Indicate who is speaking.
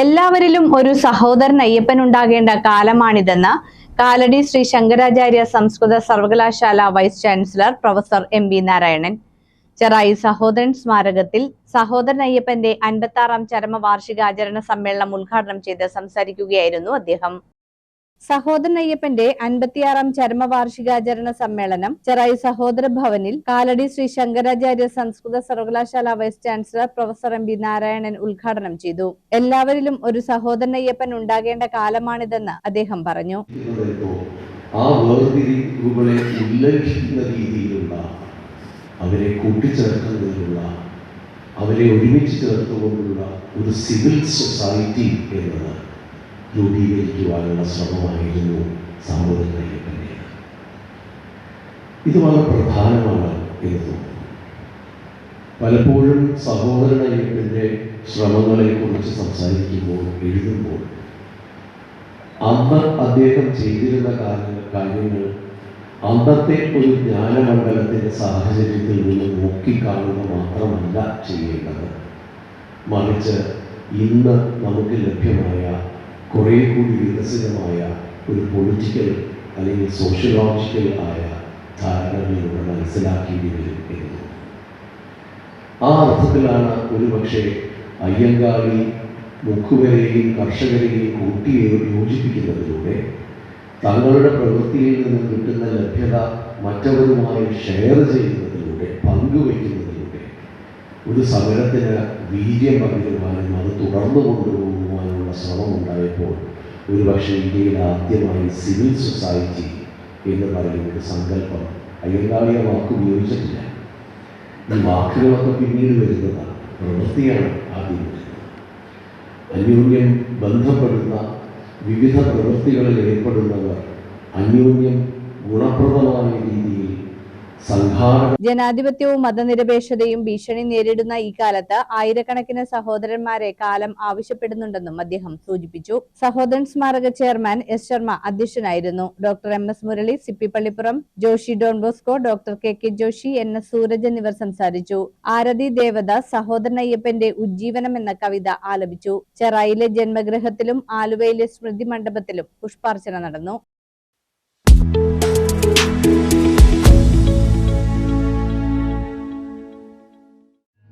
Speaker 1: എല്ലാവരിലും ഒരു സഹോദരൻ അയ്യപ്പൻ ഉണ്ടാകേണ്ട കാലമാണിതെന്ന് കാലടി ശ്രീ ശങ്കരാചാര്യ സംസ്കൃത സർവകലാശാല vice chancellor professor M V Narayanan. Cherai Sahodaran സ്മാരകത്തിൽ സഹോദരൻ അയ്യപ്പന്റെ അൻപത്തി ആറാം ചരമവാർഷികാചരണ സമ്മേളനം ഉദ്ഘാടനം ചെയ്ത് സംസാരിക്കുകയായിരുന്നു അദ്ദേഹം. സഹോദരൻ അയ്യപ്പന്റെ അൻപത്തിയാറാം ചരമവാർഷികാചരണ സമ്മേളനം ചെറായി സഹോദര ഭവനിൽ കാലടി ശ്രീ ശങ്കരാചാര്യ സംസ്കൃത സർവകലാശാല vice chancellor professor M B Narayanan ഉദ്ഘാടനം ചെയ്തു. എല്ലാവരിലും ഒരു സഹോദരൻ അയ്യപ്പൻ ഉണ്ടാകേണ്ട കാലമാണിതെന്ന് അദ്ദേഹം പറഞ്ഞു.
Speaker 2: ആ വേർതിരിവുകളെ ഉല്ലംഘിക്കുന്ന രീതിയിലുള്ള അവരെ കൂട്ടിച്ചേർക്കുന്നതിനുള്ള അവരെ ഒരുമിച്ച് ചേർത്തുകൊണ്ടുള്ള ഒരു സിവിൽ സൊസൈറ്റി എന്നത് രൂപീകരിക്കുവാനുള്ള ശ്രമമായിരുന്നു സാമൂഹിക അയ്യപ്പന്റെ ഇത് വളരെ പ്രധാനമാണ് എന്ന് തോന്നുന്നു. പലപ്പോഴും സഹോദര അയ്യപ്പന്റെ ശ്രമങ്ങളെക്കുറിച്ച് സംസാരിക്കുമ്പോൾ എഴുതുമ്പോൾ അന്ന് അദ്ദേഹം ചെയ്തിരുന്ന കാര്യങ്ങൾ കാര്യങ്ങൾ അന്നത്തെ ഒരു ജ്ഞാനമണ്ഡലത്തിന്റെ സാഹചര്യത്തിൽ നിന്ന് നോക്കിക്കാണുക മാത്രമല്ല ചെയ്യേണ്ടത്. മറിച്ച് ഇന്ന് നമുക്ക് ലഭ്യമായ കുറേ കൂടി വികസിതമായ ഒരു പൊളിറ്റിക്കൽ അല്ലെങ്കിൽ സോഷ്യോളജിക്കൽ ആയ ധാരണകളിലൂടെ മനസ്സിലാക്കേണ്ടി വരും എന്ന്. ആ അർത്ഥത്തിലാണ് ഒരുപക്ഷെ അയ്യങ്കാളി മുക്കുവരെയും കർഷകരെയും കൂട്ടി യോജിപ്പിക്കുന്നതിലൂടെ തങ്ങളുടെ പ്രവൃത്തിയിൽ നിന്ന് കിട്ടുന്ന ലഭ്യത മറ്റവരുമായി ഷെയർ ചെയ്യുന്നതിലൂടെ പങ്കുവയ്ക്കുന്നതിലൂടെ ഒരു സമരത്തിന് വീര്യം പകരുവാനും അത് തുടർന്നു കൊണ്ടുപോകുവാനുള്ള ശ്രമം ഉണ്ടായപ്പോൾ ഒരുപക്ഷെ ഇന്ത്യയിൽ ആദ്യമായി സിവിൽ സൊസൈറ്റി എന്ന് പറയുന്ന ഒരു സങ്കല്പം അയ്യങ്കാളിയ വാക്ക് ഉപയോഗിച്ചിട്ടില്ല. ഈ വാക്കുകളൊക്കെ പിന്നീട് വരുന്നതാണ് പ്രവൃത്തിയാണ് ആദ്യം അന്യോന്യം ബന്ധപ്പെടുന്ന വിവിധ പ്രവൃത്തികളിൽ ഏർപ്പെടുന്നവർ അന്യോന്യം ഗുണപ്രദമായ രീതിയിൽ
Speaker 1: ജനാധിപത്യവും മതനിരപേക്ഷതയും ഭീഷണി നേരിടുന്ന ഈ കാലത്ത് ആയിരക്കണക്കിന് സഹോദരന്മാരെ കാലം ആവശ്യപ്പെടുന്നുണ്ടെന്നും അദ്ദേഹം സൂചിപ്പിച്ചു. സഹോദരൻ സ്മാരക ചെയർമാൻ എസ് ശർമ്മ അധ്യക്ഷനായിരുന്നു. Doctor M S Murali Sippypallippuram Joshi Don Bosco doctor K K Joshi N S Suraj എന്നിവർ സംസാരിച്ചു. ആരതി ദേവദാസ് സഹോദരൻ അയ്യപ്പന്റെ ഉജ്ജീവനം എന്ന കവിത ആലപിച്ചു. ചെറായിലെ ജന്മഗൃഹത്തിലും ആലുവയിലെ സ്മൃതി മണ്ഡപത്തിലും പുഷ്പാർച്ചന നടന്നു.